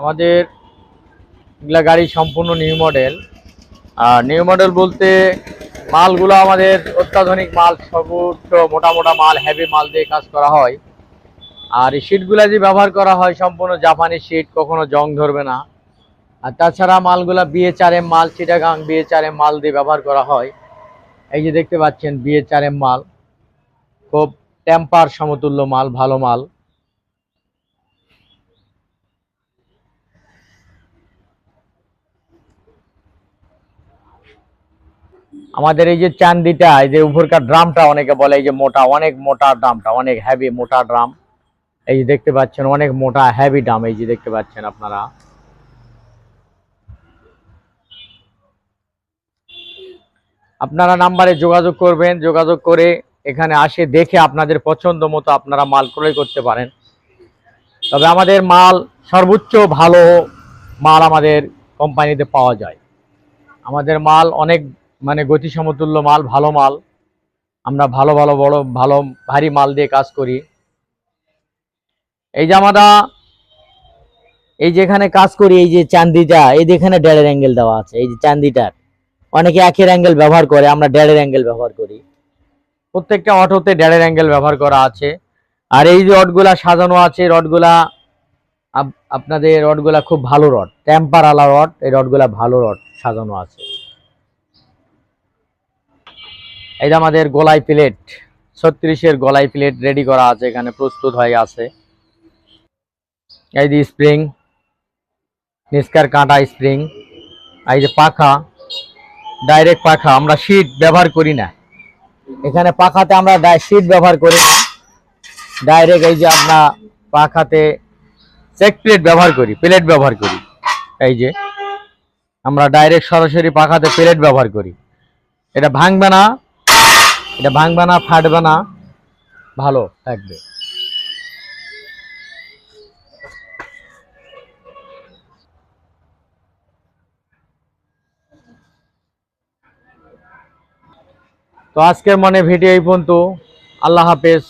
আমাদের এগুলা গাড়ি সম্পূর্ণ নিউ মডেল আর নিউ মডেল বলতে মালগুলো আমাদের অত্যাধুনিক মাল সর্বোচ্চ মোটা মোটা মাল হেভি মাল দিয়ে কাজ করা হয়। আর এই শিটগুলা যে ব্যবহার করা হয় সম্পূর্ণ জাপানি শিট কখনো জং ধরবে না। আর তাছাড়া মালগুলা বিএ চার এম মাল চিটাগাং বিএ চার এম মাল দিয়ে ব্যবহার করা হয়। এই যে দেখতে পাচ্ছেন বিএ চার এম মাল, খুব টেম্পার সমতুল্য মাল, ভালো মাল। আমাদের এই যে চান্দিটা, এই যে উপরকার ড্রামটা অনেকে বলে, এই যে মোটা, অনেক মোটা ড্রামটা, অনেক হেভি মোটা ড্রাম। এই যে দেখতে পাচ্ছেন, অনেক মোটা হ্যাভি ড্রাম, এই যে দেখতে পাচ্ছেন আপনারা। আপনারা নাম্বারে যোগাযোগ করবেন, যোগাযোগ করে এখানে আসে দেখে আপনাদের পছন্দ মতো আপনারা মাল ক্রয় করতে পারেন। তবে আমাদের মাল সর্বোচ্চ ভালো মাল আমাদের কোম্পানিতে পাওয়া যায়। আমাদের মাল অনেক মানে গতি সমতুল্য মাল, ভালো মাল। আমরা ভালো ভালো, বড়, ভালো, ভারী মাল দিয়ে কাজ করি। এই আমরা এই যেখানে কাজ করি, এই যে চান্দিটা, এই যে এখানে ডেড়ের অ্যাঙ্গেল দেওয়া আছে, এই যে চান্দিটার। অনেকে একের অ্যাঙ্গেল ব্যবহার করে, আমরা ডেড়ের অ্যাঙ্গেল ব্যবহার করি। প্রত্যেকটা অটোতে ডেড়ের অ্যাঙ্গেল ব্যবহার করা আছে। আর এই যে রডগুলা সাজানো আছে, রডগুলা, আপ- আপনাদের রডগুলা খুব ভালো রড। টেম্পার আলা রড, এই রডগুলা ভালো রড সাজানো আছে। যে আমাদের গোলাই প্লেট, ছত্রিশের গোলাই প্লেট রেডি করা আছে, এখানে প্রস্তুত হয়ে আছে। এই যে স্প্রিং নিস্কার কাঁটা স্প্রিং এই যে পাখা ডাইরেক্ট পাখা, আমরা শীট ব্যবহার করি না। এখানে পাখাতে আমরা শীট ব্যবহার করি না। ডাইরেক্ট এই যে আমরা পাখাতে চেক প্লেট ব্যবহার করি প্লেট ব্যবহার করি। এই যে আমরা ডাইরেক্ট সরাসরি পাখাতে প্লেট ব্যবহার করি। এটা ভাঙবে না এটা ভাঙবে না, ফাটবে না। ভালো, থাকবে। তো আজকের মনে ভিডিও এই পর্যন্ত। আল্লাহ হাফেজ।